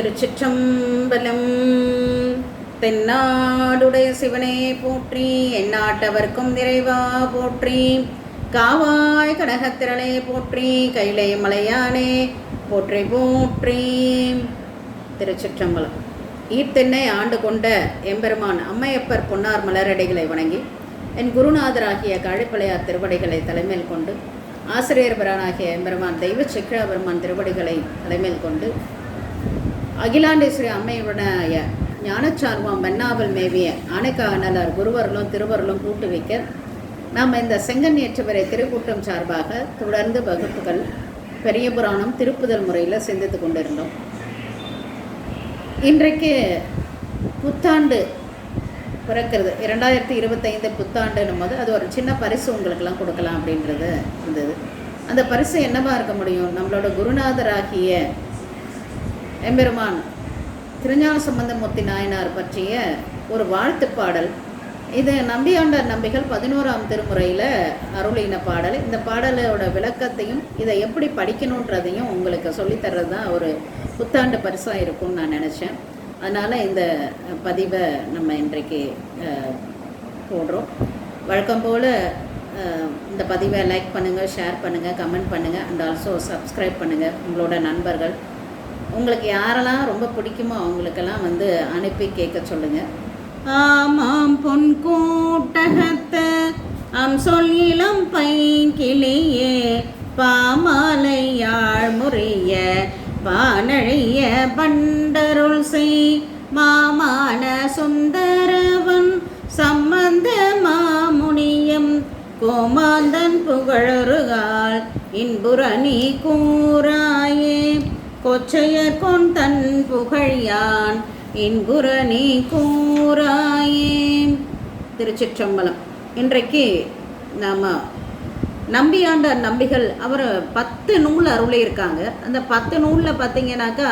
திருச்சிற்றம்பலம். தென்னாடுடைய சிவனே போற்றி எந்நாட்டவர்க்கும் நிறைவா போற்றி. காவாய் கனகத்திரளே போற்றி கைலை மலையானே போற்றி போற்றி. திருச்சிற்றம்பலம். ஈர்த்தென்னை ஆண்டு கொண்ட எம்பெருமான் அம்மையப்பர் பொன்னார் மலரடிகளை வணங்கி என் குருநாதராகிய காழிப்பளையார் திருவடிகளை தலைமையில் கொண்டு ஆசிரியர் பிரானாகிய எம்பெருமான் தெய்வ சிக்கரபெருமான் திருவடிகளை தலைமையில் கொண்டு அகிலாண்டேஸ்வரி அம்மையுடைய ஞானச்சார்வம் வெண்ணாவல் மேவிய ஆணைக்காவலர் குருவர்களும் திருவர்களும் கூட்டு வைக்க நாம் இந்த செங்கன் ஏற்றவரை திருக்கூட்டம் சார்பாக தொடர்ந்து வகுப்புகள் பெரிய புராணம் திருப்புதல் முறையில் சிந்தித்து கொண்டிருந்தோம். இன்றைக்கு புத்தாண்டு பிறக்கிறது. இரண்டாயிரத்தி இருபத்தைந்து புத்தாண்டுன்னும் போது அது ஒரு சின்ன பரிசு உங்களுக்கெல்லாம் கொடுக்கலாம் அப்படின்றது இருந்தது. அந்த பரிசு என்னவா இருக்க முடியும்? நம்மளோட குருநாதராகிய எம்பெருமான் திருஞான சம்பந்தமூர்த்தி நாயனார் பற்றிய ஒரு வாழ்த்து பாடல். இது நம்பியாண்டார் நம்பிகள் பதினோராம் திருமுறையில் அருளின பாடல். இந்த பாடலோட விளக்கத்தையும் இதை எப்படி படிக்கணுன்றதையும் உங்களுக்கு சொல்லித்தர்றது தான் ஒரு புத்தாண்டு பரிசாக இருக்கும்னு நான் நினச்சேன். அதனால் இந்த பதிவை நம்ம இன்றைக்கு போடுறோம். வழக்கம் போல் இந்த பதிவை லைக் பண்ணுங்கள் ஷேர் பண்ணுங்கள் கமெண்ட் பண்ணுங்கள் அண்ட் ஆல்சோ சப்ஸ்கிரைப் பண்ணுங்கள் உங்களோட நண்பர்கள் உங்களுக்கு யாரெல்லாம் ரொம்ப பிடிக்குமோ அவங்களுக்கெல்லாம் வந்து அனுப்பி கேட்க சொல்லுங்கள் ஆமாம் பொன் கூட்டகத்த அம் சொல் இளம் பைங்கிளியே பாமாலையாழ் முறைய பானழிய பண்டருள் செய் மாமான சுந்தரவன் சம்பந்த மாமுனியம் கோமாந்தன் புகழருகால் இன்புரணி கூறாயே. கொச்சையர் கொன் தன் புகழியான் இன்புரணி கூறாயே திருச்சிற்றம்பலம். இன்றைக்கு நாம் நம்பியாண்டார் நம்பிகள் அவர் பத்து நூல் அருளியிருக்காங்க அந்த பத்து நூலில் பார்த்தீங்கன்னாக்கா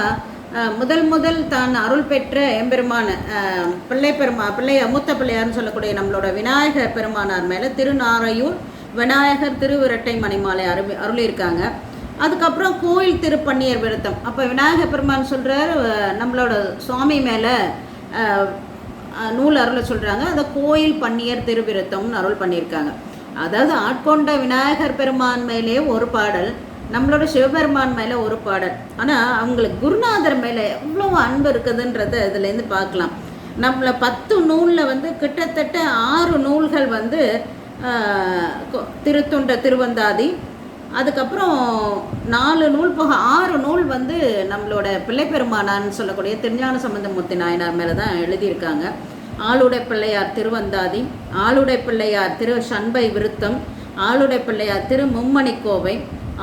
முதல் முதல் தான் அருள் பெற்ற எம்பெருமான பிள்ளை பெருமா பிள்ளை மூத்த பிள்ளையார்னு சொல்லக்கூடிய நம்மளோட விநாயகர் பெருமானார் மேலே திருநாரையூர் விநாயகர் திருவிரட்டை மணிமாலை அரு அருளியிருக்காங்க. அதுக்கப்புறம் கோயில் திருப்பன்னியர் விருத்தம் அப்போ விநாயகர் பெருமான் சொல்கிறார் நம்மளோட சுவாமி மேலே நூல் அருளை சொல்கிறாங்க அதை கோயில் பன்னியர் திருவிருத்தம்னு அருள் பண்ணியிருக்காங்க. அதாவது ஆட்கொண்ட விநாயகர் பெருமான் மேலே ஒரு பாடல் நம்மளோட சிவபெருமான் மேலே ஒரு பாடல். ஆனால் அவங்களுக்கு குருநாதர் மேலே எவ்வளோ அன்பு இருக்குதுன்றத இதுலேருந்து பார்க்கலாம். நம்மள பத்து நூலில் வந்து கிட்டத்தட்ட ஆறு நூல்கள் வந்து திருத்துண்ட திருவந்தாதி அதுக்கப்புறம் நாலு நூல் போக ஆறு நூல் வந்து நம்மளோட பிள்ளைப்பெருமானான்னு சொல்லக்கூடிய திருஞான சம்பந்தமூர்த்தி நாயனார் மேலே தான் எழுதியிருக்காங்க. ஆளுடை பிள்ளையார் திருவந்தாதி ஆளுடை பிள்ளையார் திரு சண்பை விருத்தம் ஆளுடை பிள்ளையார் திரு மும்மணிக்கோவை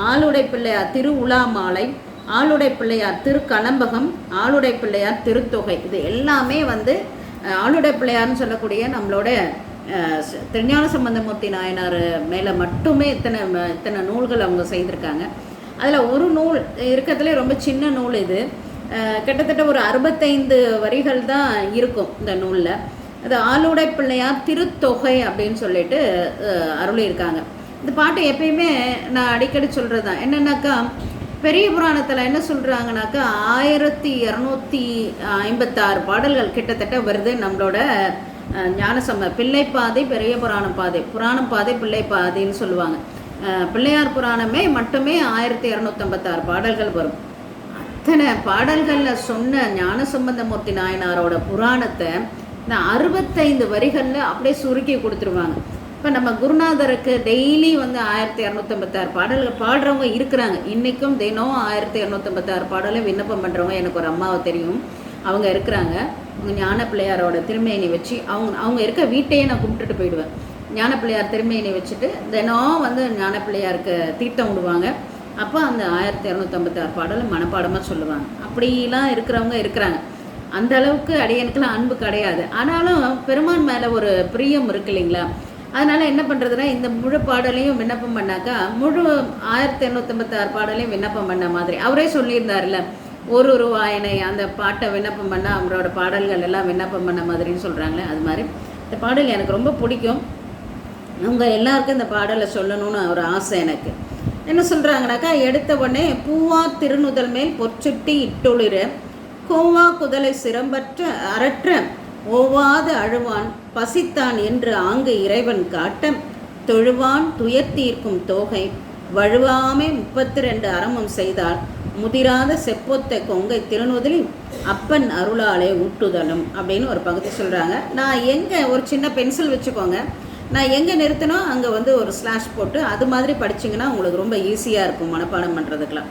ஆளுடை பிள்ளையார் திரு உலாமாலை ஆளுடை பிள்ளையார் திரு கலம்பகம் ஆளுடை பிள்ளையார் திருத்தொகை. இது எல்லாமே வந்து ஆளுடை பிள்ளையார்னு சொல்லக்கூடிய நம்மளோட திருஞான சம்பந்தமூர்த்தி நாயனார் மேலே மட்டுமே இத்தனை ம- இத்தனை நூல்கள் அவங்க செய்திருக்காங்க. அதில் ஒரு நூல் இருக்கிறதுலே ரொம்ப சின்ன நூல் இது. கிட்டத்தட்ட ஒரு அறுபத்தைந்து வரிகள் தான் இருக்கும் இந்த நூலில். அது ஆளுடை பிள்ளையார் திருத்தொகை அப்படின்னு சொல்லிட்டு அருளியிருக்காங்க. இந்த பாட்டு எப்பயுமே நான் அடிக்கடி சொல்கிறது தான். என்னென்னாக்கா பெரிய புராணத்தில் என்ன சொல்கிறாங்கனாக்கா ஆயிரத்தி இரநூத்தி ஐம்பத்தாறு பாடல்கள் கிட்டத்தட்ட வருது நம்மளோட ஞானசம்ம பிள்ளை பாதை பெரிய புராணம் பாதை. புராணம் பாதை பிள்ளை பாதைன்னு சொல்லுவாங்க. பிள்ளையார் புராணமே மட்டுமே ஆயிரத்தி இரநூத்தம்பத்தாறு பாடல்கள் வரும். அத்தனை பாடல்களில் சொன்ன ஞானசம்பந்தமூர்த்தி நாயனாரோட புராணத்தை இந்த அறுபத்தைந்து வரிகளில் அப்படியே சுருக்கி கொடுத்துருவாங்க. இப்போ நம்ம குருநாதருக்கு டெய்லி வந்து ஆயிரத்தி இரநூத்தம்பத்தாறு பாடல்கள் பாடுறவங்க இருக்கிறாங்க. இன்றைக்கும் தினம் ஆயிரத்தி இரநூத்தம்பத்தாறு பாடலை விண்ணப்பம் பண்ணுறவங்க எனக்கு ஒரு அம்மாவை தெரியும். அவங்க இருக்கிறாங்க. ஞான பிள்ளையாரோட திருமேனி வச்சு அவங்க அவங்க இருக்க வீட்டையே நான் கும்பிட்டுட்டு போயிடுவேன். ஞான பிள்ளையார் திருமேனி வச்சுட்டு தினம் வந்து ஞான பிள்ளையாருக்கு தீர்த்தம் விடுவாங்க. அப்போ அந்த ஆயிரத்தி இரநூத்தம்பத்தாறு பாடலை மனப்பாடமாக சொல்லுவாங்க. அப்படிலாம் இருக்கிறவங்க இருக்கிறாங்க. அந்த அளவுக்கு அடியனுக்கெல்லாம் அன்பு கிடையாது. ஆனாலும் பெருமான் மேலே ஒரு பிரியம் இருக்கு இல்லைங்களா? அதனால என்ன பண்ணுறதுன்னா இந்த முழு பாடலையும் விண்ணப்பம் பண்ணாக்கா முழு ஆயிரத்தி இரநூத்தம்பத்தாறு பாடலையும் விண்ணப்பம் பண்ண மாதிரி. அவரே சொல்லியிருந்தார்ல ஒரு ஒரு வாயனை அந்த பாட்டை விண்ணப்பம் பண்ணால் அவரோட பாடல்கள் எல்லாம் விண்ணப்பம் பண்ண மாதிரின்னு சொல்கிறாங்களே அது மாதிரி. இந்த பாடல் எனக்கு ரொம்ப பிடிக்கும். அவங்க எல்லாருக்கும் இந்த பாடலை சொல்லணும்னு ஒரு ஆசை எனக்கு. என்ன சொல்கிறாங்கனாக்கா எடுத்த உடனே பூவா திருநுதல் மேல் பொற்சுட்டி இட்டொளிர கோவா குதலை சிரம்பற்ற அரற்ற ஓவாது அழுவான் பசித்தான் என்று ஆங்கு இறைவன் காட்ட தொழுவான் துயர் தீர்க்கும் தோகை வழுவாமே முப்பத்தி ரெண்டு அறமும் செய்தால் முதிராத செப்பொத்த கொங்கை திருநுதலி அப்பன் அருளாலே ஊட்டுதலும் அப்படின்னு ஒரு பகுதி சொல்கிறாங்க நான் எங்கே ஒரு சின்ன பென்சில் வச்சுக்கோங்க. நான் எங்கே நிறுத்தினோ அங்கே வந்து ஒரு ஸ்லாஷ் போட்டு அது மாதிரி படிச்சிங்கன்னா உங்களுக்கு ரொம்ப ஈஸியாக இருக்கும் மனப்பாடம் பண்ணுறதுக்கெலாம்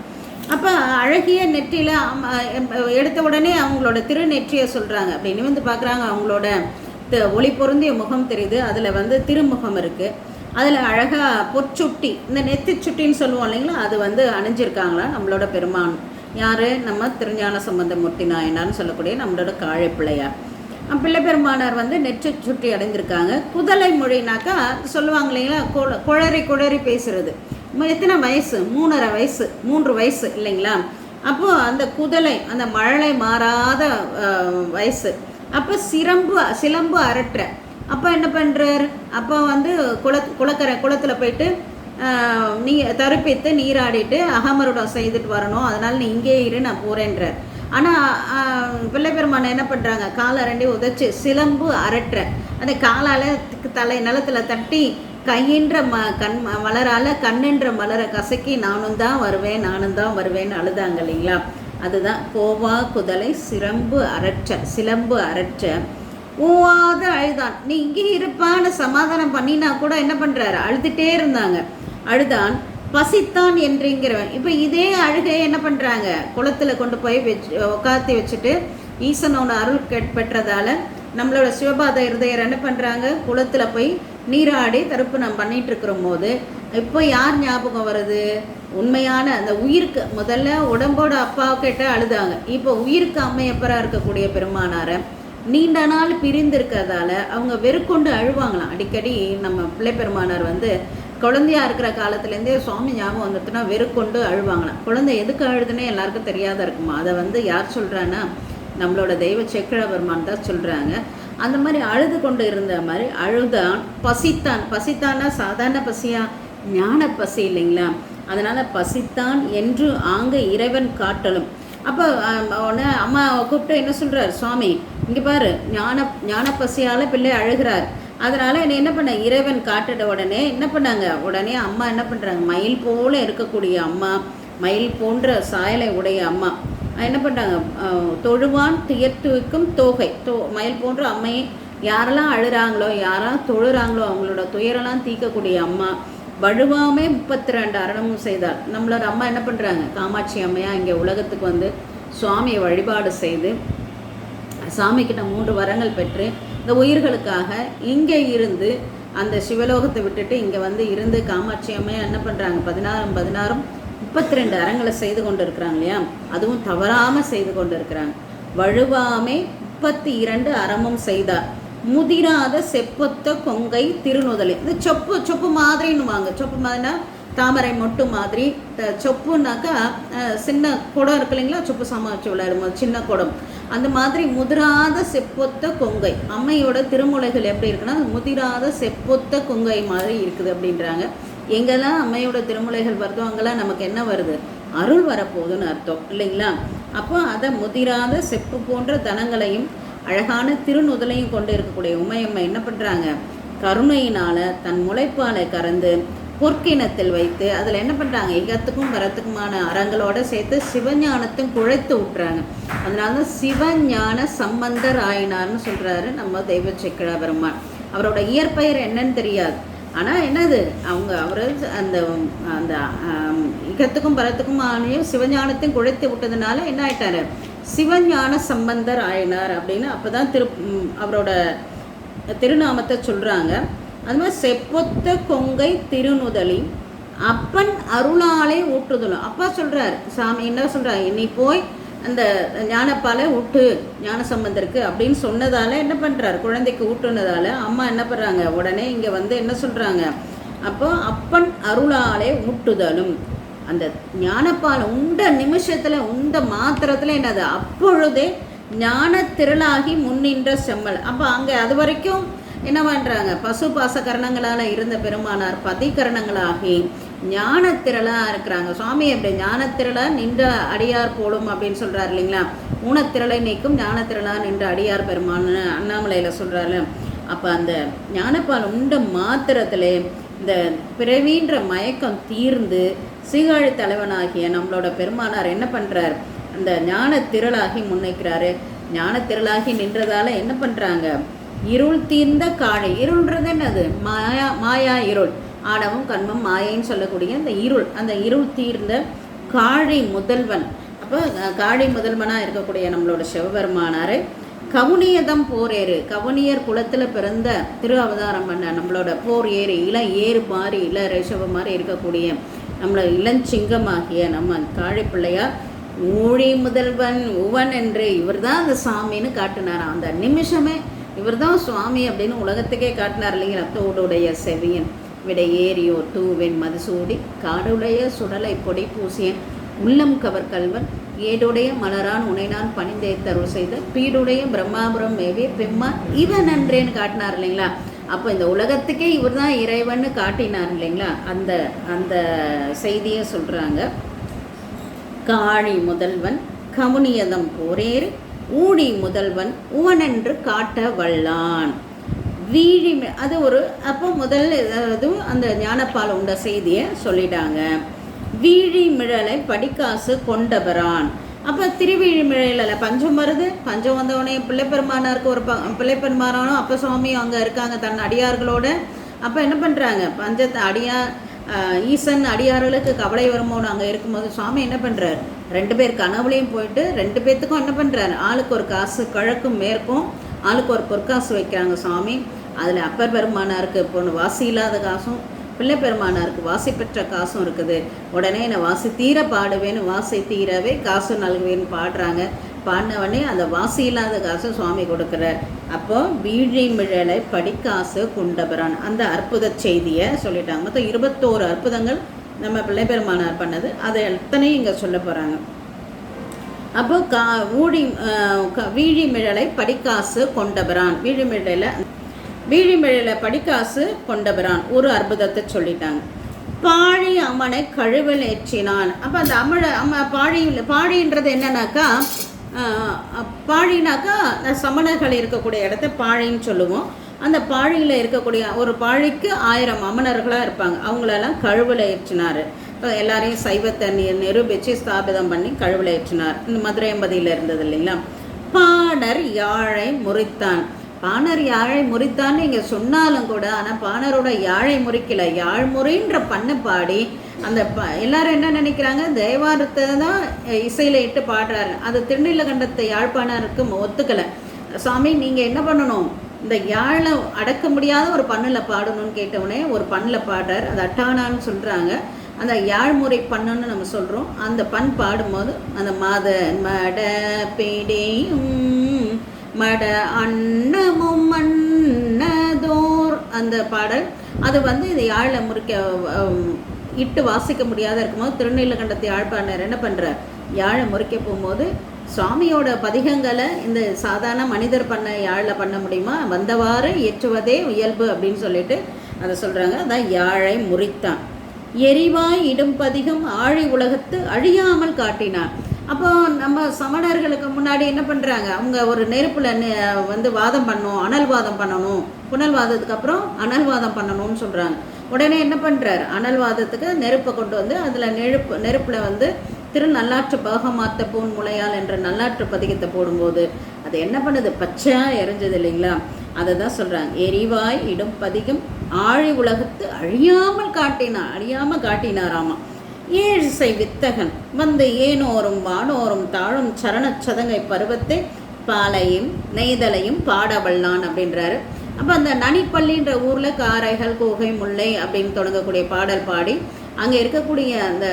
அப்போ அழகிய நெற்றியில் எடுத்த உடனே அவங்களோட திருநெற்றியை சொல்கிறாங்க அப்படி நிமிந்து பார்க்குறாங்க அவங்களோட ஒளி பொருந்திய முகம் தெரியுது. அதில் வந்து திருமுகம் இருக்குது அதில் அழகாக பொற்சுட்டி இந்த நெத்தி சுட்டின்னு சொல்லுவோம் இல்லைங்களா? அது வந்து அணிஞ்சிருக்காங்களா? நம்மளோட பெருமான். யார்? நம்ம திருஞான சம்பந்தமூர்த்தி நாயனார்னு சொல்லக்கூடிய நம்மளோட காழை பிள்ளையார். பிள்ளை பெருமானார் வந்து நெற்று சுட்டி அடைஞ்சிருக்காங்க குதலை மொழினாக்கா சொல்லுவாங்க இல்லைங்களா? குழ- குழறி குழறி பேசுறது. எத்தனை வயசு? மூணரை வயசு மூன்று வயசு இல்லைங்களா? அப்போது அந்த குதலை அந்த மழலை மாறாத வயசு. அப்போ சிரம்பு சிலம்பு அரட்டுற அப்போ என்ன பண்ணுறார் அப்போ வந்து குள குளக்கரை குளத்தில் போயிட்டு நீ தருப்பித்து நீராடிட்டு அகமருடம் செய்துட்டு வரணும். அதனால் நீ இங்கே இரு நான் போகிறேன்றார் ஆனால் பிள்ளை பெருமான என்ன பண்ணுறாங்க காலை ரெண்டி உதச்சி சிலம்பு அரட்டுற. அந்த காலால் தலை நிலத்தில் தட்டி கையின்ற ம கண் மலரால் கண்ணுன்ற மலரை கசக்கி நானும் தான் வருவேன் நானும் தான் வருவேன்னு அழுதாங்க இல்லைங்களா? அதுதான் கோவா குதலை சிலம்பு அரற்ற சிலம்பு அரற்ற. ஊவாத அழுதான். நீ இங்கே இருப்பான்னு சமாதானம் பண்ணினா கூட என்ன பண்ணுறாரு அழுதுகிட்டே இருந்தாங்க. அழுதான். பசித்தான் என்றுங்கிறவன். இப்போ இதே அழுகையை என்ன பண்ணுறாங்க குளத்தில் கொண்டு போய் வச்சு உட்காத்தி வச்சுட்டு ஈசனோட அருள் கெட் பெற்றதால நம்மளோட சிவபாத இருதயர் என்ன பண்ணுறாங்க குளத்தில் போய் நீராடி தர்ப்பணம் பண்ணிட்டு இருக்கிற போது இப்போ யார் ஞாபகம் வருது? உண்மையான அந்த உயிருக்கு முதல்ல உடம்போட அப்பாவை கேட்ட அழுதாங்க. இப்போ உயிருக்கு அம்மையப்பராக இருக்கக்கூடிய பெருமானாரை நீண்ட நாள் பிரிந்து இருக்கிறதால அவங்க வெறுக்கொண்டு அழுவாங்களாம். அடிக்கடி நம்ம பிள்ளைப்பெருமானார் வந்து குழந்தையா இருக்கிற காலத்துலேருந்தே சுவாமி ஞாபகம் வந்துட்டுனா வெறுக்கொண்டு அழுவாங்களாம். குழந்தை எதுக்கு அழுதுன்னே எல்லாருக்கும் தெரியாத இருக்குமா? அதை வந்து யார் சொல்கிறான்னா நம்மளோட தெய்வ செக்கிழபெருமான் தான் சொல்கிறாங்க அந்த மாதிரி அழுது கொண்டு இருந்த மாதிரி அழுதான். பசித்தான். பசித்தான்னா சாதாரண பசியா? ஞான பசி இல்லைங்களா? அதனால் பசித்தான் என்று ஆங்க இறைவன் காட்டலும். அப்போ உடனே அம்மா கூப்பிட்டு என்ன சொல்கிறார் சுவாமி இங்கே பாரு ஞான ஞான பசியால் பிள்ளை அழுகிறார். அதனால் என்னை என்ன பண்ண? இறைவன் காட்டிட உடனே என்ன பண்ணாங்க? உடனே அம்மா என்ன பண்ணுறாங்க மயில் போல இருக்கக்கூடிய அம்மா மயில் போன்ற சாயலை உடைய அம்மா என்ன பண்ணுறாங்க தொழுவான் துயர்த்துவிக்கும் தோகை. தோ மயில் போன்ற அம்மையை யாரெல்லாம் அழுகிறாங்களோ யாரெல்லாம் தொழுறாங்களோ அவங்களோட துயரெல்லாம் தீர்க்கக்கூடிய அம்மா வழுவாமே முப்பத்தி ரெண்டு அரணமும் செய்தார். நம்மளோட அம்மா என்ன பண்ணுறாங்க காமாட்சி அம்மையா இங்கே உலகத்துக்கு வந்து சுவாமியை வழிபாடு செய்து சாமிக்கிட்ட மூன்று வரங்கள் பெற்று இந்த உயிர்களுக்காக இங்கே இருந்து அந்த சிவலோகத்தை விட்டுட்டு இங்கே வந்து இருந்து காமாட்சி அம்மையா என்ன பண்ணுறாங்க பதினாறும் பதினாறும் முப்பத்தி ரெண்டு அறங்களை செய்து கொண்டு இருக்கிறாங்க இல்லையா? அதுவும் தவறாமல் செய்து கொண்டு இருக்கிறாங்க வழுவாமே முப்பத்தி இரண்டு அறமும் செய்தார். முதிராத செப்பொத்த கொங்கை திருநுதலை. இந்த சொப்பு சொப்பு மாதிரின்னுவாங்க சொப்பு மாதிரினா தாமரை மொட்டு மாதிரி. த- சொப்புனாக்கா சின்ன குடம் இருக்கு இல்லைங்களா? சொப்பு சாமான் வச்சு விளையாடும் சின்ன குடம். அந்த மாதிரி முதிராத செப்பொத்த கொங்கை. அம்மையோட திருமுலைகள் எப்படி இருக்குன்னா முதிராத செப்பொத்த கொங்கை மாதிரி இருக்குது அப்படின்றாங்க. எங்கெல்லாம் அம்மையோட திருமுலைகள் வருதோ அங்கெல்லாம் நமக்கு என்ன வருது? அருள் வரப்போகுதுன்னு அர்த்தம் இல்லைங்களா? அப்போ அதை முதிராத செப்பு போன்ற தனங்களையும் அழகான திருநுதலையும் கொண்டு இருக்கக்கூடிய உமையம்மை என்ன பண்ணுறாங்க கருணையினால தன் முளைப்பாலை கறந்து பொற்கிணத்தில் வைத்து அதில் என்ன பண்ணுறாங்க இகத்துக்கும் வரத்துக்குமான அறங்களோட சேர்த்து சிவஞானத்தையும் குழைத்து விட்டுறாங்க அதனால தான் சிவஞான சம்பந்தர் ஆயினார்னு சொல்கிறாரு நம்ம தெய்வ செக்கிழா பெருமான் அவரோட இயற்பெயர் என்னன்னு தெரியாது. ஆனால் என்னது? அவங்க அவர் அந்த அந்த ஆம், இகத்துக்கும் பரத்துக்கும் ஆணையும் சிவஞானத்தையும் குழைத்து விட்டதுனால என்ன ஆயிட்டாரு? சிவஞான சம்பந்தர் ஆயினார் அப்படின்னு அப்போ தான் திரு அவரோட திருநாமத்தை சொல்கிறாங்க அது மாதிரி செப்பொத்த கொங்கை திருநுதலி அப்பன் அருளாலே ஊட்டுதலும் அப்பா சொல்கிறார் சாமி என்ன சொல்கிறார் நீ போய் அந்த ஞானப்பாலை ஊட்டு ஞான சம்பந்தருக்கு. அப்படின்னு சொன்னதால் என்ன பண்ணுறாரு குழந்தைக்கு ஊட்டுனதால அம்மா என்ன பண்ணுறாங்க உடனே இங்கே வந்து என்ன சொல்கிறாங்க அப்போ அப்பன் அருளாலே ஊட்டுதலும். அந்த ஞானப்பால் உண்ட நிமிஷத்தில் உண்ட மாத்திரத்தில் என்னது? அப்பொழுதே ஞான திரளாகி முன்னின்ற செம்மல். அப்போ அங்கே அது வரைக்கும் என்ன பண்ணுறாங்க பசு பாசகரணங்களால் இருந்த பெருமானார் பதிகரணங்களாகி ஞானத்திரளாக இருக்கிறாங்க. சுவாமி அப்படி ஞானத்திரளாக நின்ற அடியார் போலும் அப்படின்னு சொல்கிறார் இல்லைங்களா? ஊனத்திரளை நீக்கும் ஞானத்திரளான் நின்ற அடியார் பெருமான்னு அண்ணாமலையில் சொல்கிறாரு அப்போ அந்த ஞானப்பால் உண்ட மாத்திரத்திலே இந்த பிறவின்ற மயக்கம் தீர்ந்து சீகாழி தலைவனாகிய நம்மளோட பெருமானார் என்ன பண்ணுறார் அந்த ஞான திரளாகி முன்னைக்கிறாரு ஞான திரளாகி நின்றதால என்ன பண்ணுறாங்க இருள் தீர்ந்த காழை இருள்ன்றது என்னது? மாயா மாயா இருள். ஆடவும் கண்மம் மாயைன்னு சொல்லக்கூடிய அந்த இருள். அந்த இருள் தீர்ந்த காழி முதல்வன். அப்போ காழி முதல்வனாக இருக்கக்கூடிய நம்மளோட சிவபெருமானாரை கவுனியதம் போர் ஏறு கவுனியர் குலத்தில் பிறந்த திரு அவதாரம் பண்ண நம்மளோட போர் ஏறு இள ஏறு மாறி இள ரிஷப மாதிரி இருக்கக்கூடிய நம்மளோட இளஞ்சிங்கமாகிய நம்ம தாழைப்பிள்ளையார் பிள்ளையார் ஊழி முதல்வன் உவன் என்று இவர் தான் அந்த சாமின்னு காட்டினாராம். அந்த நிமிஷமே இவர் தான் சுவாமி அப்படின்னு உலகத்துக்கே காட்டினார் இல்லைங்களா? தோடுடைய செவியன் விடை ஏரியோ தூவென் மதுசூடி காடுடைய சுடலை பொடி பூசியன் உள்ளம் கவர் கல்வன் ஏடுடைய மலரான் உனைனான் பணிந்தே தருள் செய்த பீடுடைய பிரம்மாபுரம் மேவே பெம்மான் இவன் நன்றேன்னு காட்டினார் இல்லைங்களா? அப்போ இந்த உலகத்துக்கே இவர் தான் இறைவன்னு காட்டினார் இல்லைங்களா? அந்த அந்த செய்தியை சொல்கிறாங்க காழி முதல்வன் கமுனியதம் போரேறு ஊடி முதல்வன் உவனென்று காட்ட வல்லான். வீழி அது ஒரு அப்போ முதல் அதாவது அந்த ஞானப்பால் உண்ட செய்தியை சொல்லிட்டாங்க. வீழிமிழலை படிக்காசு கொண்டவரான். அப்போ திருவிழிமிழையில் பஞ்சம் வருது? பஞ்சம் வந்தவொடனே பிள்ளைப்பெருமானாருக்கு ஒரு ப பிள்ளைப்பெருமானாலும் அப்போ சுவாமியும் அங்கே இருக்காங்க தன் அடியார்களோட. அப்போ என்ன பண்ணுறாங்க பஞ்சத்தை அடியார் ஈசன் அடியார்களுக்கு கவலை வருமோன்னு அங்கே இருக்கும்போது சுவாமி என்ன பண்ணுறாரு ரெண்டு பேர் கனவுலையும் போயிட்டு ரெண்டு பேர்த்துக்கும் என்ன பண்ணுறாரு ஆளுக்கு ஒரு காசு கிழக்கும் மேற்கும் ஆளுக்கு ஒரு பொற்காசு வைக்கிறாங்க சுவாமி. அதில் அப்பர் பெருமானாருக்கு பொண்ணு வாசி இல்லாத காசும் பிள்ளை பெருமானாருக்கு வாசி பெற்ற காசும் இருக்குது. உடனே என்னை வாசி தீர பாடுவேன்னு வாசி தீரவே காசு நல்குவேன்னு பாடுறாங்க. பாடினவொடனே அந்த வாசி இல்லாத காசு சுவாமி கொடுக்குறார். அப்போது வீழி மிழலை படிக்காசு குண்டபரான். அந்த அற்புத செய்தியை சொல்லிட்டாங்க. மொத்தம் இருபத்தோரு அற்புதங்கள் நம்ம பிள்ளை பெருமானார் பண்ணது. அதை எத்தனையும் இங்கே சொல்ல போகிறாங்க அப்போ கா ஊழி அஹ், வீழிமிழலை படிக்காசு கொண்டபரான். வீழிமிழலை வீழிமிழல படிக்காசு கொண்டபிரான் ஒரு அற்புதத்தை சொல்லிட்டாங்க. பாழி அம்மனை கழுவல் ஏற்றினான். அப்போ அந்த அமழ அம்ம பாழி பாழின்றது என்னன்னாக்கா பாழினாக்கா அந்த சமணர்கள் இருக்கக்கூடிய இடத்த பாழின்னு சொல்லுவோம். அந்த பாழியில் இருக்கக்கூடிய ஒரு பாழிக்கு ஆயிரம் அமணர்களாக இருப்பாங்க. அவங்களெல்லாம் கழுவல ஏற்றினார். இப்போ எல்லாரையும் சைவத்தை நிரூபித்து ஸ்தாபிதம் பண்ணி கழுவல ஏற்றினார். இந்த மதுரை எம்பதியில் இருந்தது இல்லைங்களா? பாடர் யாழை முறித்தான். பாணர் யாழை முறித்தான்னு இங்கே சொன்னாலும் கூட ஆனால் பாணரோட யாழை முறிக்கல. யாழ்முறின்ற பண்ணு பாடி அந்த ப எல்லாரும் என்ன நினைக்கிறாங்க? தேவாரத்தை தான் இசையில் இட்டு பாடுறாரு. அது திருநீலகண்டத்தை யாழ்ப்பாணருக்கு ஒத்துக்கலை. சாமி நீங்கள் என்ன பண்ணணும்? இந்த யாழை அடக்க முடியாத ஒரு பண்ணில் பாடணும்னு கேட்டவுடனே ஒரு பண்ணில் பாடுறார். அது அட்டானான்னு சொல்கிறாங்க அந்த யாழ்முறை பண்ணுன்னு நம்ம சொல்கிறோம் அந்த பண் பாடும்போது அந்த மாத மட பிடியும் மட அன்னமும் மன்னதோர். அந்த பாடல் அது வந்து இந்த யாழில் முறிக்க இட்டு வாசிக்க முடியாத இருக்கும்போது திருநீலகண்டத்தை யாழ்ப்பாணர் என்ன பண்ணுறார் யாழை முறிக்க போகும்போது சுவாமியோட பதிகங்களை இந்த சாதாரண மனிதர் பண்ண யாழில் பண்ண முடியுமா? வந்தவாறு இயற்றுவதே இயல்பு அப்படின்னு சொல்லிட்டு அதை சொல்கிறாங்க அதான் யாழை முறித்தான். எரிவாய் இடும் பதிகம் ஆழி உலகத்து அழியாமல் காட்டினான் அப்போ நம்ம சமணர்களுக்கு முன்னாடி என்ன பண்ணுறாங்க அவங்க ஒரு நெருப்பில் வந்து வாதம் பண்ணணும் அனல்வாதம் பண்ணணும் புனல் வாதத்துக்கு அப்புறம் அனல்வாதம் பண்ணணும்னு சொல்கிறாங்க உடனே என்ன பண்ணுறார் அனல் வாதத்துக்கு நெருப்பை கொண்டு வந்து அதில் நெருப்பு நெருப்பில் வந்து திரு நல்லாற்று பாகமாத்த பூன் முளையால் என்ற நல்லாற்று பதிகத்தை போடும்போது அது என்ன பண்ணுது? பச்சையாக எரிஞ்சது இல்லைங்களா? அதை தான் சொல்கிறாங்க எரிவாய் இடும் பதிகம் ஆழி உலகத்து அழியாமல் காட்டினார் அழியாமல் காட்டினாராமா ஏழிசை வித்தகன் வந்து ஏனோரும் வானோரும் தாழும் சரண சதங்கை பருவத்தை பாலையும் நெய்தலையும் பாடவல்லான் அப்படின்றாரு. அப்போ அந்த நனிப்பள்ளின்ற ஊரில் காரைகள் கோகை முல்லை அப்படின்னு தொடங்கக்கூடிய பாடல் பாடி அங்கே இருக்கக்கூடிய அந்த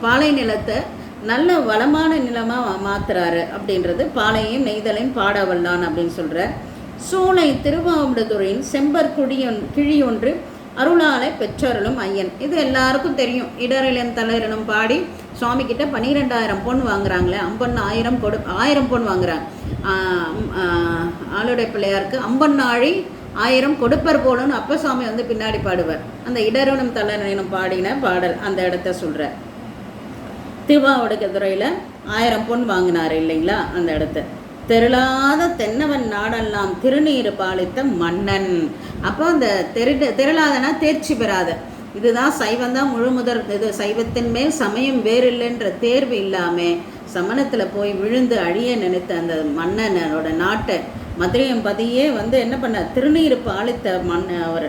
பாலை நிலத்தை நல்ல வளமான நிலமாக மாற்றுறாரு அப்படின்றது பாலையும் நெய்தலையும் பாடவல்லான் அப்படின்னு சொல்கிறார் சூளை திருவாவடுதுறையின் செம்பர் குடியொன் கிழியொன்று அருளாலை பெற்றருளும் ஐயன். இது எல்லாருக்கும் தெரியும். இடரிலம் தலையிலும் பாடி சுவாமி கிட்ட பன்னிரெண்டாயிரம் பொன் வாங்குறாங்களே அம்பன் ஆயிரம் கொடு ஆயிரம் பொன் வாங்குறாங்க. ஆளுடைய பிள்ளையாருக்கு அம்பன்னாழி ஆயிரம் கொடுப்பர் போலன்னு அப்பசாமி வந்து பின்னாடி பாடுவார். அந்த இடருணும் தலைநனும் பாடின பாடல் அந்த இடத்த சொல்கிறார் திருவாவடுகத்துறையில் ஆயிரம் பொன் வாங்கினார் இல்லைங்களா அந்த இடத்த. திரளாத தென்னவன் நாடெல்லாம் திருநீர் பாலித்த மன்னன். அப்போ அந்த தெரு திரளாதனா தேர்ச்சி பெறாத. இதுதான் சைவம் தான் முழுமுதற் இது சைவத்தின் மேல் சமயம் வேறில்லைன்ற தேர்வு இல்லாமல் சமணத்தில் போய் விழுந்து அழிய நினைத்த அந்த மன்னனோட நாட்டை மதுரையம் பதியே வந்து என்ன பண்ண திருநீருப்பு பாலித்த மன்ன அவர்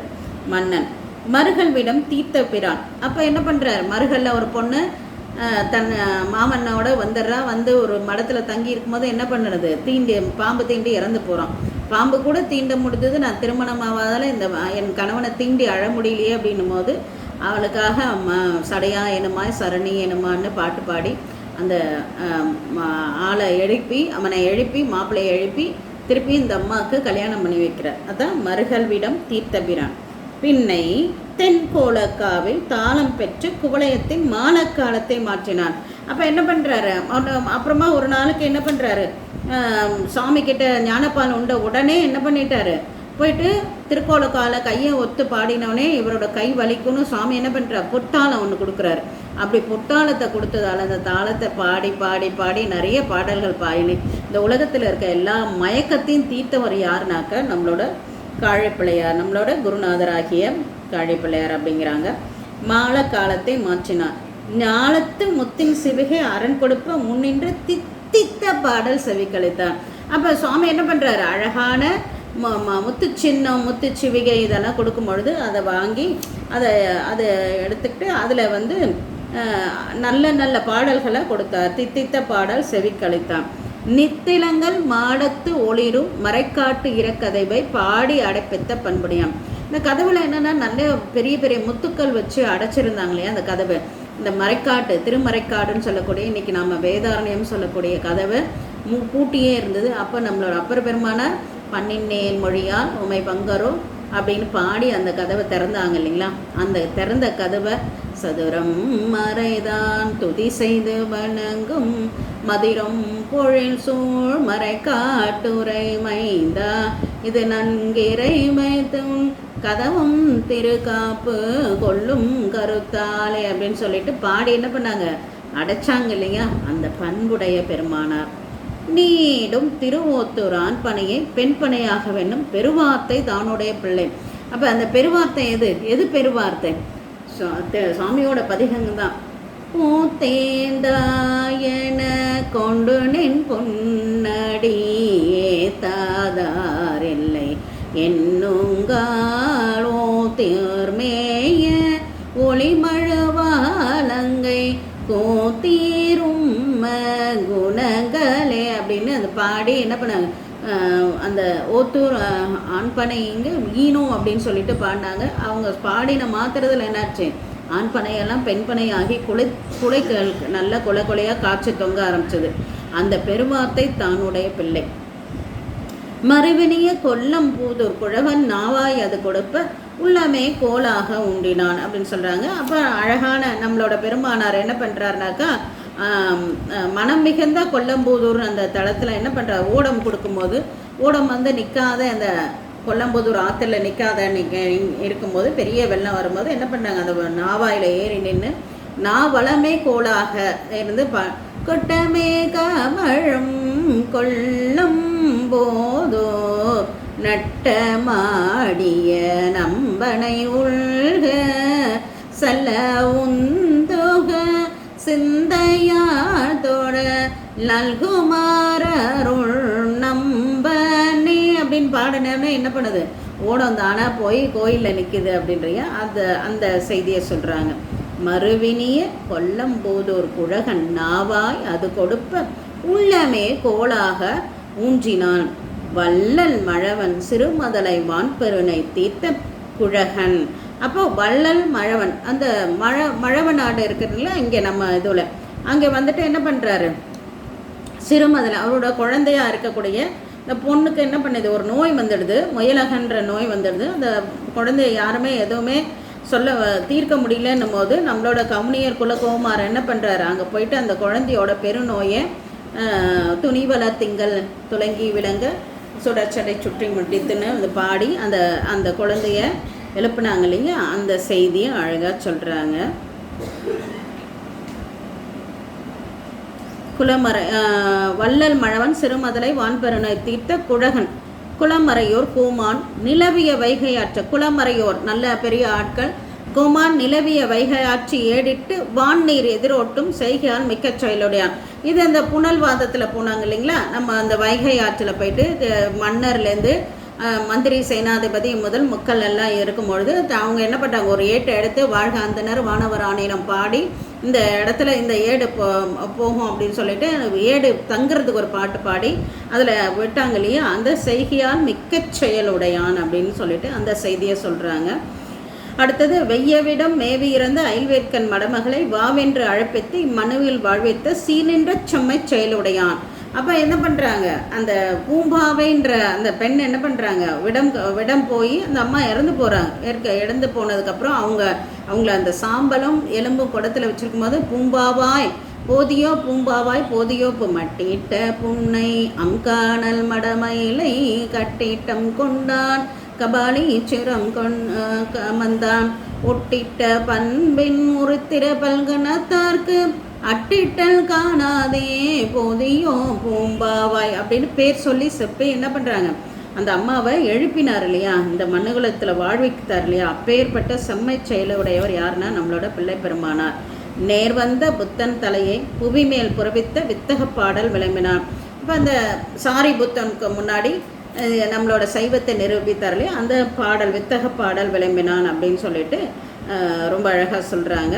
மன்னன். மருகல்விடம் தீர்த்த பிரான். அப்போ என்ன பண்ணுறார் மருகல்ல ஒரு பொண்ணு தன் மாமன்னோட வந்துடுறா வந்து ஒரு மடத்தில் தங்கி இருக்கும்போது என்ன பண்ணுறது? தீண்டி பாம்பு தீண்டி இறந்து போகிறான் பாம்பு கூட தீண்ட முடிஞ்சது நான் திருமணம் ஆகாதால இந்த என் கணவனை தீண்டி அழ முடியலையே அப்படின்னும் போது அவளுக்காக ம சடையா என்னமா சரணி என்னமான்னு பாட்டு பாடி அந்த ஆளை எழுப்பி அவனை எழுப்பி மாப்பிள்ளையை எழுப்பி திருப்பி இந்த அம்மாவுக்கு கல்யாணம் பண்ணி வைக்கிறார். அதான் மருகல்விடம் தீர்த்தபிரான். பின்னை தென்கோலக்காவில் தாளம் பெற்று குவளையத்தின் மானக்காலத்தை மாற்றினான். அப்போ என்ன பண்ணுறாரு அப்புறமா ஒரு நாளுக்கு என்ன பண்ணுறாரு சாமி கிட்ட ஞானப்பால் உண்ட உடனே என்ன பண்ணிட்டாரு? போயிட்டு திருக்கோலக்கால கையை ஒத்து பாடினவனே இவரோட கை வலிக்கும்னு சாமி என்ன பண்ணுறார் பொட்டாளம் ஒன்று கொடுக்குறாரு. அப்படி பொட்டாளத்தை கொடுத்ததால அந்த தாளத்தை பாடி பாடி பாடி நிறைய பாடல்கள் பாடினு. இந்த உலகத்தில் இருக்க எல்லா மயக்கத்தையும் தீர்த்தவர் யாருனாக்க நம்மளோட காழைப்பிள்ளையார் நம்மளோட குருநாதராகிய காழைப்பிள்ளையார் அப்படிங்கிறாங்க. மால காலத்தை மாற்றினார். ஞாலத்து முத்தின் சிவிகை அரண் கொடுப்ப முன்னின்று தித்தித்த பாடல் செவிக்கழித்தான் அப்போ சுவாமி என்ன பண்ணுறாரு அழகான ம ம- முத்து சின்னம் முத்து சிவிகை இதெல்லாம் கொடுக்கும் பொழுது அதை வாங்கி அதை அதை எடுத்துக்கிட்டு அதில் வந்து நல்ல நல்ல பாடல்களை கொடுத்தார். தித்தித்த பாடல் செவிக்களித்தான் நித்திலங்கள் மாடத்து ஒளிரும் மறைக்காட்டு இறக்கதைவை பாடி அடைப்பித்த பண்புடையாம். இந்த கதவுல என்னன்னா நல்ல பெரிய பெரிய முத்துக்கள் வச்சு அடைச்சிருந்தாங்க இல்லையா அந்த கதவை. இந்த மறைக்காட்டு திருமறைக்காடுன்னு சொல்லக்கூடிய இன்னைக்கு நம்ம வேதாரண்யம் சொல்லக்கூடிய கதவை மூ பூட்டியே இருந்தது. அப்போ நம்மளோட அப்பர் பெருமானார் பன்னின்னேன் மொழியால் உமை பங்கரோ அப்படின்னு பாடி அந்த கதவை திறந்தாங்க இல்லைங்களா? அந்த திறந்த கதவை சதுரம் மறைதான் துதி செய்து வணங்கும் மதிரம் பொழில் சூழ் மறை காட்டுரை மைந்தா. இது நன்கிறை மைத்தும் கதவும் திருக்காப்பு கொள்ளும் கருத்தாலே அப்படின்னு சொல்லிட்டு பாடி என்ன பண்ணாங்க? அடைச்சாங்க இல்லையா? அந்த பண்புடைய பெருமானார். நீடும் திருவோத்தூரான் பனையை பெண் பனையாக வேண்டும் பெருவார்த்தை தானுடைய பிள்ளை. அப்போ அந்த பெருவார்த்தை எது? எது பெருவார்த்தை? சுவாமியோட சாமியோட பதிகங்க தான். பூத்தேந்தாயன கொண்டு நின் பொன்னடியே தாதாரில்லை என்னுங்காளோ தேர்மேய ஒளிமழுவாலங்கை கோத்தீரும் குணங்களே அப்படின்னு அது பாடி என்ன பண்ணாங்க அந்த ஓத்தூர் ஆண்பனை இங்கே ஈனோ அப்படின்னு சொல்லிட்டு பாடினாங்க. அவங்க பாடின மாத்திரத்தில் என்னாச்சு? ஆண்பனையெல்லாம் பெண்பனையாகி குலை குலைகள் நல்ல கொலை கொலையாக காய்ச்சி தொங்க ஆரம்பிச்சது. அந்த பெருவார்த்தை தானுடைய பிள்ளை. மறுவினிய கொல்லம் பூதூர் குழவன் நாவாய் அது கொடுப்ப உள்ளமே கோலாக உண்டினான் அப்படின்னு சொல்றாங்க. அப்போ அழகான நம்மளோட பெருமானார் என்ன பண்றாருனாக்கா மனம் மிகுந்த கொல்லம்பூதூர் அந்த தளத்தில் என்ன பண்ணுற ஓடம் கொடுக்கும்போது ஓடம் வந்து நிற்காத அந்த கொல்லம்புதூர் ஆற்றுல நிற்காத இருக்கும்போது பெரிய வெள்ளம் வரும்போது என்ன பண்ணாங்க? அந்த நாவாயில் ஏறி நின்று நாவளமே கோலாக இருந்து ப கொட்டமே கமழும் கொள்ளும் போதோ நட்டமாடிய நம்பனை உள்க சல்ல உன் நல்குமாரருள் நம்பனே அப்படின்னு பாடினேன்னு என்ன பண்ணுது? ஓடம் தானா போய் கோயிலில் நிற்குது அப்படின்றிய? அந்த அந்த செய்தியை சொல்கிறாங்க மறுவினிய கொல்லம்போதோர் குழகன் நாவாய் அது கொடுப்ப உள்ளமே கோலாக ஊன்றினான். வள்ளல் மழவன் சிறுமதலை வான்பெருனை தீர்த்த குழகன். அப்போ வள்ளல் மழவன் அந்த மழ மழவ நாடு இருக்கிறதுல இங்கே நம்ம இதில். அங்கே வந்துட்டு என்ன பண்ணுறாரு சிறுமதில் அவரோட குழந்தையாக இருக்கக்கூடிய இந்த பொண்ணுக்கு என்ன பண்ணுது? ஒரு நோய் வந்துடுது. முயலகன்ற நோய் வந்துடுது. அந்த குழந்தைய யாருமே எதுவுமே சொல்ல வ- தீர்க்க முடியலன்னும் போது நம்மளோட கவுனியர் குலகோமார் என்ன பண்ணுறாரு அங்கே போயிட்டு அந்த குழந்தையோட பெருநோயை துணிவல திங்கள் துலங்கி விளங்க சுடச்சடை சுற்றி முடித்துன்னு வந்து பாடி அந்த அந்த குழந்தைய எழுப்புனாங்க இல்லைங்க அந்த செய்தியை அழகாக சொல்கிறாங்க குலமறை வள்ளல் மழவன் சிறுமதலை வான்பெருனை தீர்த்த குழகன். குளமறையோர் கூமான் நிலவிய வைகை குளமறையோர் நல்ல பெரிய ஆட்கள். கோமான் நிலவிய வைகை ஏடிட்டு வான் நீர் எதிரோட்டும் செய்கையால் மிக்க செயலுடையான். இது அந்த புனல்வாதத்தில் போனாங்க இல்லைங்களா? நம்ம அந்த வைகை ஆற்றில் போயிட்டு மன்னர்லேருந்து மந்திரி சேனாதிபதி முதல் முக்கள் எல்லாம் இருக்கும்பொழுது அவங்க என்ன பண்ணாங்க ஒரு ஏட்டை எடுத்து வாழ்க அந்தனர் வானவர் ஆணையம் பாடி இந்த இடத்துல இந்த ஏடு போ போகும் அப்படின்னு சொல்லிட்டு ஏடு தங்குறதுக்கு ஒரு பாட்டு பாடி அதில் விட்டாங்க இல்லையா? அந்த செய்கையால் மிக்க செயலுடையான் அப்படின்னு சொல்லிட்டு அந்த செய்தியை சொல்கிறாங்க அடுத்தது வெய்யவிடம் மேவி இறந்த அயல்வேற்கன் மடமகளை வாவென்று அழைப்பித்து இம்மனுவில் வாழ்வித்த சீனின்ற செம்மை செயலுடையான் அப்போ என்ன பண்ணுறாங்க அந்த பூம்பாவைன்ற அந்த பெண் என்ன பண்ணுறாங்க விடம் விடம் போய் அந்த அம்மா இறந்து போகிறாங்க ஏற்க இறந்து போனதுக்கப்புறம் அவங்க அவங்கள அந்த சாம்பலும் எலும்பும் குடத்தில் வச்சுருக்கும் போது பூம்பாவாய் போதியோ பூம்பாவாய் போதியோ மட்டிட்ட புன்னை அம்கானல் மடமயிலை கட்டிட்டம் கொண்டான். கபாலி சிரம் கொண் கமந்தான். ஒட்டிட்ட பண்பின் உருத்திர பல்கணத்தார்க்கு அட்டிட்டல் காணாதே போதியோ பூம்பாவாய் அப்படின்னு பேர் சொல்லி செப்பி என்ன பண்ணுறாங்க அந்த அம்மாவை எழுப்பினார் இல்லையா? இந்த மண்ணுகுலத்தில் வாழ்வித்தார் இல்லையா? அப்பேற்பட்ட செம்மை செயலுடையவர் யாருன்னா? நம்மளோட பிள்ளை பெருமானார் நேர் வந்த புத்தன் தலையை புவி மேல் புறவித்த வித்தக பாடல் விளம்பினார். இப்போ அந்த சாரி புத்தனுக்கு முன்னாடி நம்மளோட சைவத்தை நிரூபித்தார் இல்லையா? அந்த பாடல் வித்தக பாடல் விளம்பினான் அப்படின்னு சொல்லிட்டு ரொம்ப அழகாக சொல்கிறாங்க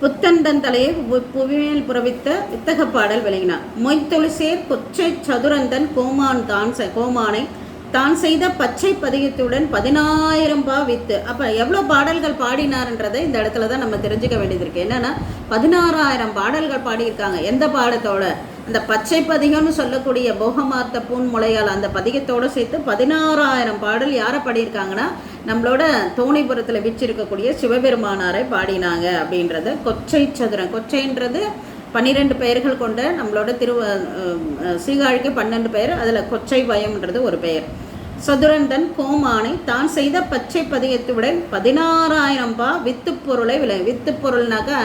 புத்தண்டன் தலையை பு- புவிமேல் புறவித்த வித்தக பாடல் விளங்கினார். மொய்த்தொழிசேர் கொச்சை சதுரந்தன் கோமான் தான் கோமானை தான் செய்த பச்சை பதிகத்துடன் பதினாயிரம் பா வித்து. அப்போ எவ்வளோ பாடல்கள் பாடினார்ன்றதை இந்த இடத்துல தான் நம்ம தெரிஞ்சுக்க வேண்டியது இருக்கு. என்னன்னா பதினாறாயிரம் பாடல்கள் பாடியிருக்காங்க. எந்த பாடத்தோட? அந்த பச்சை பதிகம்னு சொல்லக்கூடிய போகமார்த்த பூன் முளையால் அந்த பதிகத்தோட சேர்த்து பதினாறாயிரம் பாடல் யாரை பாடியிருக்காங்கன்னா நம்மளோட தோணிபுரத்தில் விற்றிருக்கக்கூடிய சிவபெருமானாரை பாடினாங்க அப்படின்றத. கொச்சை சதுரம். கொச்சைன்றது பன்னிரெண்டு பெயர்கள் கொண்ட நம்மளோட திரு சீகாழிக்கு பன்னெண்டு பெயர் அதில் கொச்சை பயம்ன்றது ஒரு பெயர். சதுரந்தன் கோமானை தான் செய்த பச்சை பதியத்துடன் பதினாறாயிரம் பா வித்து பொருளை விளை வித்து பொருள்னாக்கா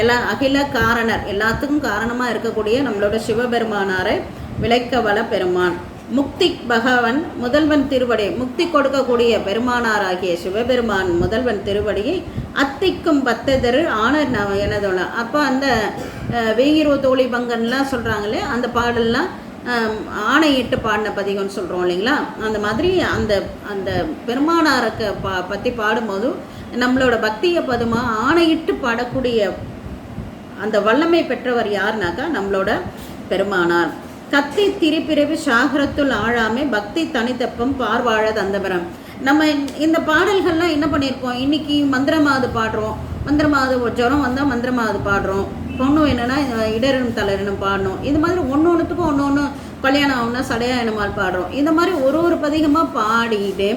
எல்லா அகில காரணர் எல்லாத்துக்கும் காரணமாக இருக்கக்கூடிய நம்மளோட சிவபெருமானாரை விளைக்க வள பெருமான். முக்தி பகவன் முதல்வன் திருவடி முக்தி கொடுக்கக்கூடிய பெருமானாராகிய சிவபெருமான் முதல்வன் திருவடியை அத்திக்கும் பத்ததரு ஆனர் எனதோட அப்போ அந்த அஹ், தோழி பங்கன்லாம் சொல்கிறாங்களே அந்த பாடல்லாம் ஆணையிட்டு பாடின பதிகம்னு சொல்கிறோம் இல்லைங்களா? அந்த மாதிரி அந்த அந்த பெருமானாருக்கு பா பற்றி பாடும்போதும் நம்மளோட பக்தியை பதுமா ஆணையிட்டு பாடக்கூடிய அந்த வல்லமை பெற்றவர் யாருனாக்கா நம்மளோட பெருமானார். கத்தி திரிப்பிறவி சாகரத்துள் ஆழாமே பக்தி தனித்தப்பம் பார்வாழ தந்தபரம். நம்ம இந்த பாடல்கள்லாம் என்ன பண்ணியிருக்கோம்? இன்னைக்கு மந்திரமாவது பாடுறோம். மந்திரமாவது ஜுரம் வந்தால் மந்திரமாவது பாடுறோம். பொண்ணு என்னன்னா இடரனும் தளரணும் பாடணும். இது மாதிரி ஒன்று ஒன்றுத்துக்கும் ஒன்று ஒன்று கல்யாணம் ஆகுனா சடையாயனமால் பாடுறோம். இந்த மாதிரி ஒரு ஒரு பதிகமாக பாடிட்டு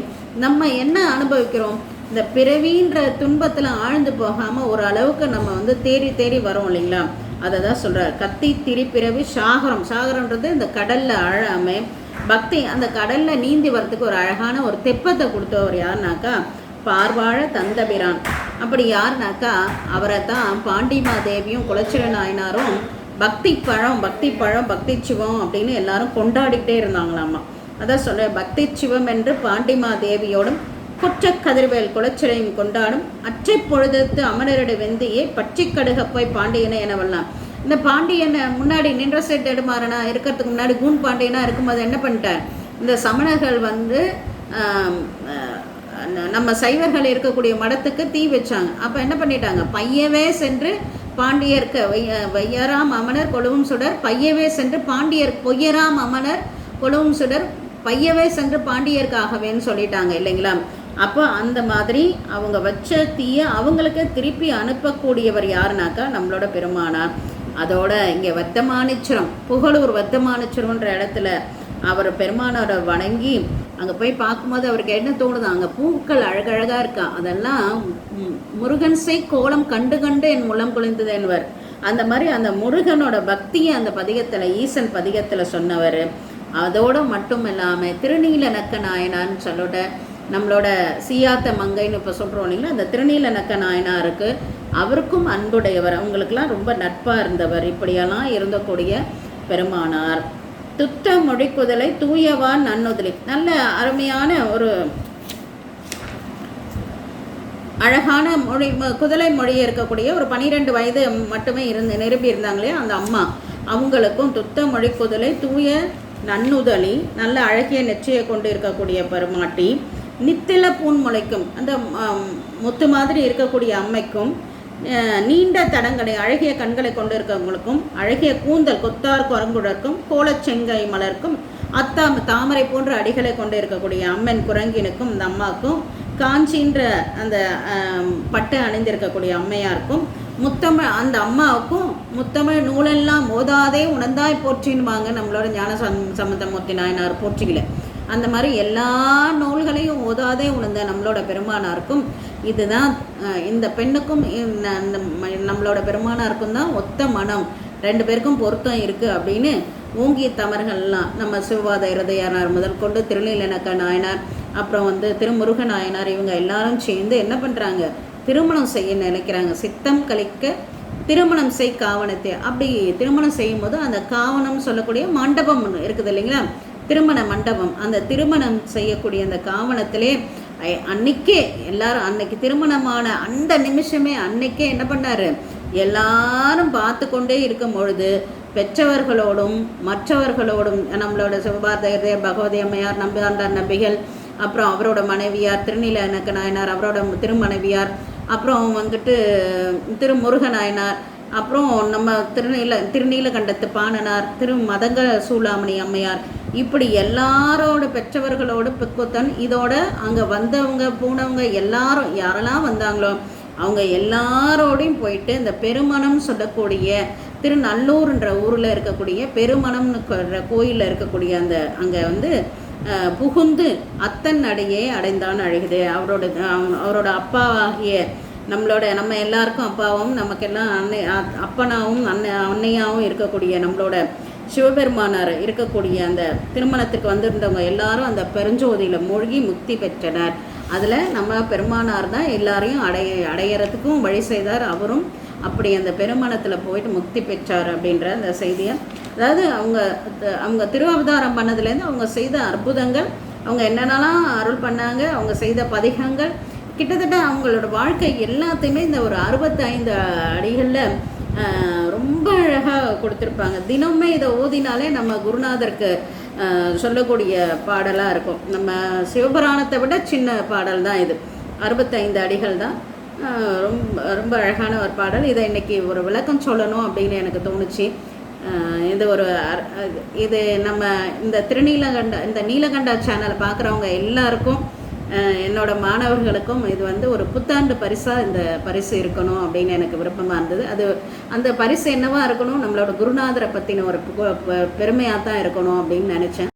நம்ம என்ன அனுபவிக்கிறோம்? இந்த பிறவின்ற துன்பத்தில் ஆழ்ந்து போகாமல் ஒரு அளவுக்கு நம்ம வந்து தேடி தேடி வரோம் இல்லைங்களா? அதை தான் சொல்கிறார் கத்தி திரிப்பிறவி சாகரம். சாகரம்ன்றது இந்த கடலில் அழாம பக்தி. அந்த கடலில் நீந்தி வர்றதுக்கு ஒரு அழகான ஒரு தெப்பத்தை கொடுத்தவர் யாருனாக்கா பார்வாழ தந்தபிரான். அப்படி யாருனாக்கா அவரை தான் பாண்டிமாதேவியும் குலச்சிர நாயனாரும் பக்தி பழம் பக்தி பழம் பக்தி சிவம் அப்படின்னு எல்லாரும் கொண்டாடிக்கிட்டே இருந்தாங்களாமா. அதான் சொல்கிறேன் பக்தி சிவம் என்று பாண்டிமாதேவியோடும் கொற்ற கதிர்வேல் குலச்சிறையும் கொண்டாடும். அற்றை பொழுதத்து அமரருடைய வெந்தியே பச்சை கடுகப்போய் பாண்டியனை எனவெல்லாம். இந்த பாண்டியனை முன்னாடி நின்ற செட் எடுமாறனா? இருக்கிறதுக்கு முன்னாடி கூன் பாண்டியனா இருக்கும்போது என்ன பண்ணிட்டார்? இந்த சமணர்கள் வந்து நம்ம சைவர்கள் இருக்கக்கூடிய மடத்துக்கு தீ வச்சாங்க. அப்போ என்ன பண்ணிட்டாங்க? பையவே சென்று பாண்டியர்க்கு வைய வையராம் அமனர் கொழுவும் சுடர் பையவே சென்று பாண்டியர் பொய்யராம் அமனர் கொழுவும் சுடர் பையவே சென்று பாண்டியர்க்காகவேன்னு சொல்லிட்டாங்க இல்லைங்களா? அப்போ அந்த மாதிரி அவங்க வச்ச தீய அவங்களுக்கு திருப்பி அனுப்பக்கூடியவர் யாருனாக்கா நம்மளோட பெருமானார். அதோட இங்கே வத்தமானிச்சுரம் புகழூர் வத்தமானிச்சுரம்ன்ற இடத்துல அவர் பெருமானோட வணங்கி அங்கே போய் பார்க்கும்போது அவருக்கு என்ன தோணுது அங்கே பூக்கள் அழகழகாக இருக்கா அதெல்லாம் முருகன் செய் கோலம் கண்டு கண்டு என் முலம் குளிந்தது என்பர். அந்த மாதிரி அந்த முருகனோட பக்தியை அந்த பதிகத்தில் ஈசன் பதிகத்தில் சொன்னவர். அதோடு மட்டும் இல்லாமல் திருநீல நக்க நாயனான்னு சொல்லிட்டு நம்மளோட சீயாத்த மங்கைன்னு இப்போ சொல்கிறோம் இல்லைங்களா? அந்த திருநீலநக்க நாயனாருக்கு அவருக்கும் அன்புடையவர். அவங்களுக்கெல்லாம் ரொம்ப நட்பாக இருந்தவர். இப்படியெல்லாம் இருந்தக்கூடிய பெருமானார். துத்த மொழிக்குதலை தூயவான் நன்னுதலி. நல்ல அருமையான ஒரு அழகான மொழி குதலை மொழி இருக்கக்கூடிய ஒரு பனிரெண்டு வயது மட்டுமே இருந்து நிரம்பி இருந்தாங்களே அந்த அம்மா. அவங்களுக்கும் துத்த மொழி குதலை தூய நன்னுதலி நல்ல அழகிய நெற்றியை கொண்டு இருக்கக்கூடிய பெருமாட்டி. நித்தில பூன் முளைக்கும் அந்த முத்து மாதிரி இருக்கக்கூடிய அம்மைக்கும் நீண்ட தடங்களை அழகிய கண்களை கொண்டு இருக்கவங்களுக்கும் அழகிய கூந்தல் கொத்தார் குரங்குழற்கும் கோலச்செங்கை மலர்க்கும் அத்தாம் தாமரை போன்ற அடிகளை கொண்டு இருக்கக்கூடிய அம்மன் குரங்கினுக்கும் இந்த அம்மாவுக்கும் காஞ்சின்ற அந்த பட்டை பட்டு அணிந்திருக்கக்கூடிய அம்மையாருக்கும் முத்தமிழ் அந்த அம்மாவுக்கும் முத்தமிழ் நூலெல்லாம் ஓதாதே உணர்ந்தாய் போற்றின்பாங்க நம்மளோட ஞான சம் சம்பந்தமூர்த்தி நாயனார் போற்றிக்கல அந்த மாதிரி எல்லா நூல்களையும் ஓதாதே உணர்ந்த நம்மளோட பெருமானாருக்கும் இதுதான் இந்த பெண்ணுக்கும் இந்த நம்மளோட பெருமானாருக்கும் தான் ஒத்த மனம். ரெண்டு பேருக்கும் பொருத்தம் இருக்குது அப்படின்னு ஓங்கிய தமர்கள்லாம் நம்ம சிவபாத இருதயானார் முதல் கொண்டு திருநீலனக்க நாயனார் அப்புறம் வந்து திருமுருக நாயனார் இவங்க எல்லாரும் சேர்ந்து என்ன பண்ணுறாங்க திருமணம் செய்ய நினைக்கிறாங்க. சித்தம் கழிக்க திருமணம் செய் காவணத்தை அப்படி திருமணம் செய்யும்போது அந்த காவணம் சொல்லக்கூடிய மண்டபம் இருக்குது இல்லைங்களா? திருமண மண்டபம். அந்த திருமணம் செய்யக்கூடிய அந்த காவணத்திலே அன்னைக்கே எல்லாரும் அன்னைக்கு திருமணமான அந்த நிமிஷமே அன்னைக்கே என்ன பண்ணாரு? எல்லாரும் பார்த்து கொண்டே இருக்கும் பொழுது பெற்றவர்களோடும் மற்றவர்களோடும் நம்மளோட சிவபாரத பகவதி அம்மையார் நம்பியாண்டார் நம்பிகள் அப்புறம் அவரோட மனைவியார் திருநில நாயனார் அவரோட திருமனைவியார் அப்புறம் வந்துட்டு திருமுருக நாயனார் அப்புறம் நம்ம திருநீல திருநீலகண்டத்து பாணனார் திரு மதங்க சூளாமணி அம்மையார் இப்படி எல்லாரோட பெற்றவர்களோட பிக்குத்தன் இதோட அங்கே வந்தவங்க போனவங்க எல்லாரும் யாரெல்லாம் வந்தாங்களோ அவங்க எல்லாரோடையும் போயிட்டு இந்த பெருமணம் சொல்லக்கூடிய திருநல்லூர்ன்ற ஊரில் இருக்கக்கூடிய பெருமணம்னு கோயிலில் இருக்கக்கூடிய அந்த அங்கே வந்து புகுந்து அத்தன் அடையே அடைந்தான் அழகுது. அவரோட அவரோட அப்பா ஆகிய நம்மளோட நம்ம எல்லாருக்கும் அப்பாவும் நமக்கெல்லாம் அன்னை அ- அப்பனாவும் அன்னை அன்னையாகவும் இருக்கக்கூடிய நம்மளோட சிவபெருமானார் இருக்கக்கூடிய அந்த திருமணத்துக்கு வந்திருந்தவங்க எல்லாரும் அந்த பெருஞ்சோதியில் மூழ்கி முக்தி பெற்றனர். அதில் நம்ம பெருமானார் தான் எல்லாரையும் அடைய அடையறதுக்கும் வழி செய்தார். அவரும் அப்படி அந்த பெருமணத்தில் போயிட்டு முக்தி பெற்றார் அப்படின்ற அந்த செய்தியை. அதாவது அவங்க அவங்க திருவவதாரம் பண்ணதுலேருந்து அவங்க செய்த அற்புதங்கள் அவங்க என்னென்னலாம் அருள் பண்ணாங்க அவங்க செய்த பதிகங்கள் கிட்டத்தட்ட அவங்களோட வாழ்க்கை எல்லாத்தையுமே இந்த ஒரு அறுபத்தைந்து அடிகளில் ரொம்ப அழகாக கொடுத்துருப்பாங்க. தினமே இதை ஓதினாலே நம்ம குருநாதருக்கு சொல்லக்கூடிய பாடலாக இருக்கும். நம்ம சிவபுராணத்தை விட சின்ன பாடல் தான் இது. அறுபத்தைந்து அடிகள் தான். ரொம்ப ரொம்ப அழகான ஒரு பாடல். இதை இன்னைக்கு ஒரு விளக்கம் சொல்லணும் அப்படின்னு எனக்கு தோணுச்சு. இது ஒரு அர்- இது- நம்ம இந்த திருநீலகண்ட இந்த நீலகண்டா சேனலை பார்க்குறவங்க எல்லாருக்கும் என்னோட மாணவர்களுக்கும் இது வந்து ஒரு புத்தாண்டு பரிசாக இந்த பரிசு இருக்கணும் அப்படின்னு எனக்கு விருப்பமாக இருந்தது. அது அந்த பரிசு என்னவா இருக்கணும்? நம்மளோட குருநாதரை பற்றின ஒரு பெருமையாக தான் இருக்கணும் அப்படின்னு நினச்சேன்.